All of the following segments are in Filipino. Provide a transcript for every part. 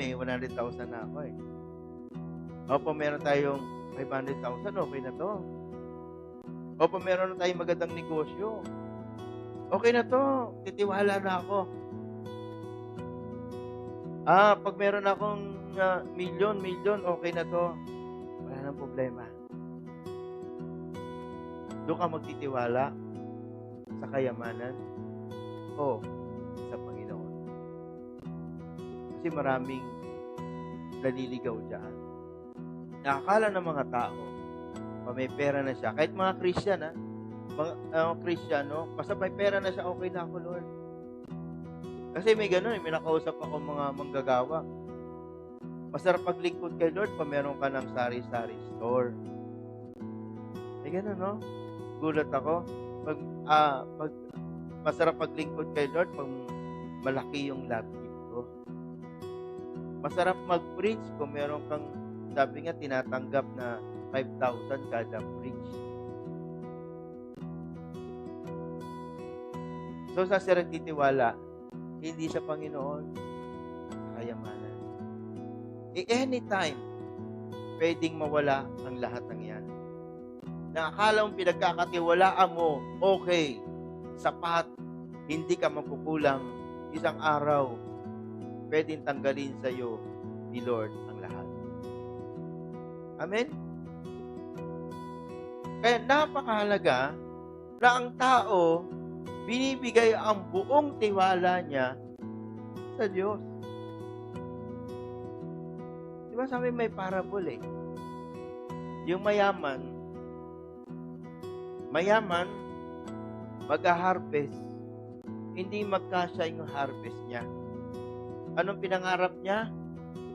kami, 100,000 na ako eh. Opo, meron tayong 500,000, okay na to. Opo, meron na tayong magandang negosyo. Okay na to, titiwala na ako. Ah, pag meron akong uh, milyon, milyon, okay na to. Wala nang problema. Doon ka magtitiwala sa kayamanan o Kasi maraming naliligaw dyan. Nakakala ng mga tao, pa may pera na siya. Kahit mga Christian, ha? Mga uh, Christian, no? Basta may pera na siya, okay na ako, Lord. Kasi may ganun, eh, may nakausap ako mga manggagawa. Masarap paglingkod kay Lord pa meron ka ng sari-sari store. May ganun, no? Gulat ako. Pag, ah, pag, masarap paglingkod kay Lord pag malaki yung gift ko. Masarap mag-preach kung meron kang, sabi nga, tinatanggap na 5,000 kada preach. So, sa sir titiwala, hindi sa Panginoon, kayamanan. E anytime, pwedeng mawala ang lahat ng yan. Na akala mong pinagkakatiwalaan mo, okay, sapat, hindi ka mapukulang, isang araw, pwedeng tanggalin sa iyo ni Lord ang lahat. Amen? Kaya napakahalaga na ang tao binibigay ang buong tiwala niya sa Diyos. Di ba sabi may parable eh? Yung mayaman, mayaman, mag-harvest, hindi magkasya yung harvest niya. Anong pinangarap niya?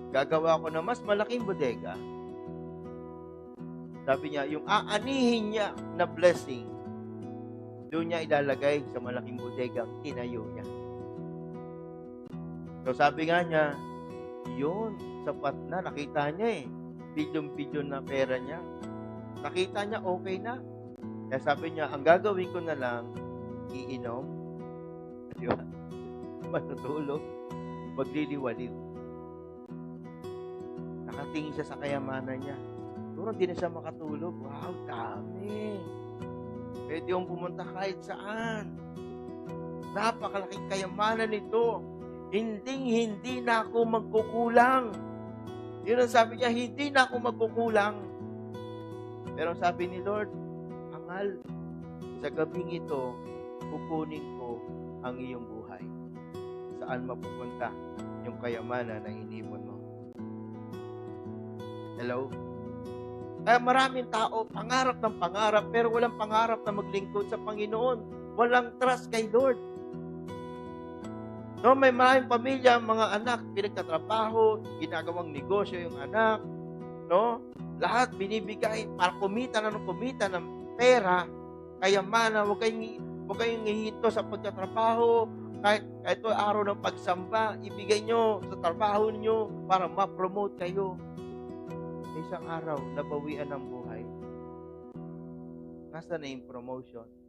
Gagawa ko na mas malaking bodega. Sabi niya, yung aanihin niya na blessing, doon niya ilalagay sa malaking bodega ang tinayo niya. So sabi nga niya, yun, sapat na, nakita niya eh. Bilyon-bilyon na pera niya. Nakita niya, okay na. Kaya sabi niya, ang gagawin ko na lang, iinom, di ba? Matutulog, magliliwaliw. Nakatingin siya sa kayamanan niya. Siguro hindi na siya makatulog. Wow, dami. Pwede yung pumunta kahit saan. Napakalaking kayamanan nito. Hindi, hindi na ako magkukulang. Yun ang sabi niya, hindi na ako magkukulang. Pero sabi ni Lord, hangal, sa gabing ito, kukunin ko ang iyong buhay. Saan mapupunta yung kayamanan na inipon mo? Hello? Kaya maraming tao, pangarap ng pangarap, pero walang pangarap na maglingkod sa Panginoon. Walang trust kay Lord. No, may maraming pamilya, mga anak, pinagtatrabaho, ginagawang negosyo yung anak, no? Lahat binibigay para kumita na ng kumita ng pera, kayamanan, huwag kayong, huwag kayong sa pagtatrabaho, kahit ito araw ng pagsamba, ibigay nyo sa trabaho nyo para ma-promote kayo. Sa isang araw, nabawian ng buhay. Nasa na yung promotion?